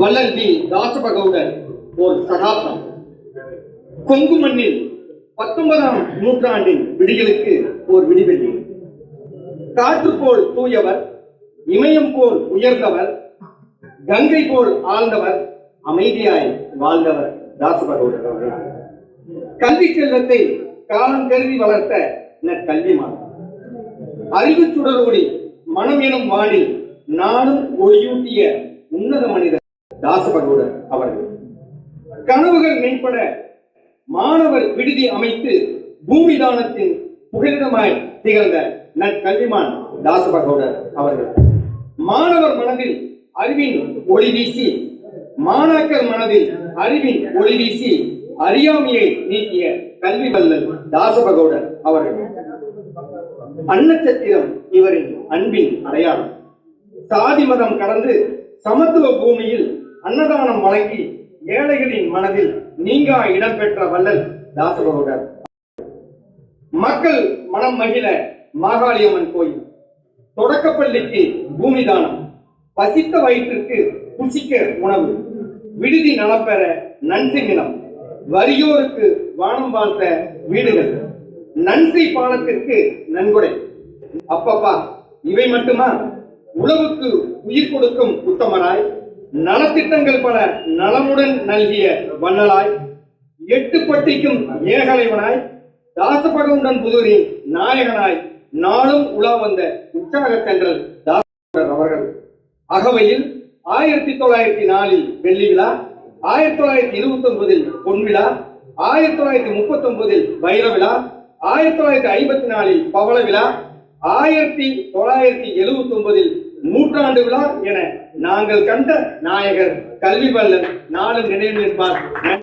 வள்ளல் வி தாசபகவுடர் ஒரு சகாப்தம். கொங்கு மண்ணில் பத்தொன்பதாம் நூற்றாண்டின் விடிகளுக்கு ஒரு விடிவெள்ளி. காற்று போல் தூயவர் இமயம் போல் உயர்ந்தவர் கங்கை போல் ஆழ்ந்தவர் அமைதியாய் வாழ்ந்தவர் தாசபகவுடர் அவர்கள். கல்வி செல்வத்தை காலம் கருதி வளர்த்த நற்கல்விமான் அறிவு சுடரோடி மனம் எனும் வாடி நானும் ஒளியூட்டிய உன்னத மனிதர். தாசபகவுடர் அவர்கள். கனவுகள் மேம்பட மாணவர் விடுதி அமைத்து பூமி தானத்தின் புகலிடமாய் திகழ்ந்த நற்கல்விமான் தாசபகவுடர் அவர்கள். மாணவர் மனதில் அறிவின் ஒளி வீசி மாணாக்கர் மனதில் அறிவின் ஒளி வீசி அறியாமையை நீக்கிய கல்வி வல்லல் தாசபகவுடர் அவர்கள். அன்னச்சத்திரம் இவரின் அன்பின் அடையாளம். சாதி மதம் கடந்து சமத்துவ பூமியில் அன்னதானம் வழங்கி ஏழைகளின் மனதில் நீங்கா இடம்பெற்ற வள்ளல் தாசபகவுடர் மக்கள் மனம் மகிழ மாகாளியம்மன் கோயில். தொடக்கப்பள்ளிக்கு பூமி தானம் பசித்த வயிற்றுக்கு புசிக்க உணவு. விடுதி நலப்பெற நன்றி நிலம். வறியோருக்கு வானம் வாழ்த்த வீடுகள். நன்றி பாலத்திற்கு நன்கொடை. அப்பப்பா இவை மட்டுமா? உழவுக்கு உயிர் கொடுக்கும் உத்தமராய். நலத்திட்டங்கள் பல நலமுடன் நல்கிய வண்ணலாய் எட்டு பட்டிக்கும் ஏகலைவனாய் தாசபகவுடன் புதூரின் நாயகனாய் நாளும் உலா வந்த உற்சாகத்தன்றல் தாசபகர் அவர்கள். அகவையில் ஆயிரத்தி தொள்ளாயிரத்தி நாலில் வெள்ளி விழா ஆயிரத்தி தொள்ளாயிரத்தி இருபத்தி ஒன்பதில் பொன் விழா ஆயிரத்தி தொள்ளாயிரத்தி முப்பத்தி ஒன்பதில் வைர விழா ஆயிரத்தி தொள்ளாயிரத்தி ஐம்பத்தி நாலில் பவள விழா ஆயிரத்தி தொள்ளாயிரத்தி எழுபத்தி ஒன்பதில் நூற்றாண்டு விழா என நாங்கள் கண்ட நாயகர் கல்வி வல்லன் நாளும் நினைவு நிற்பார்.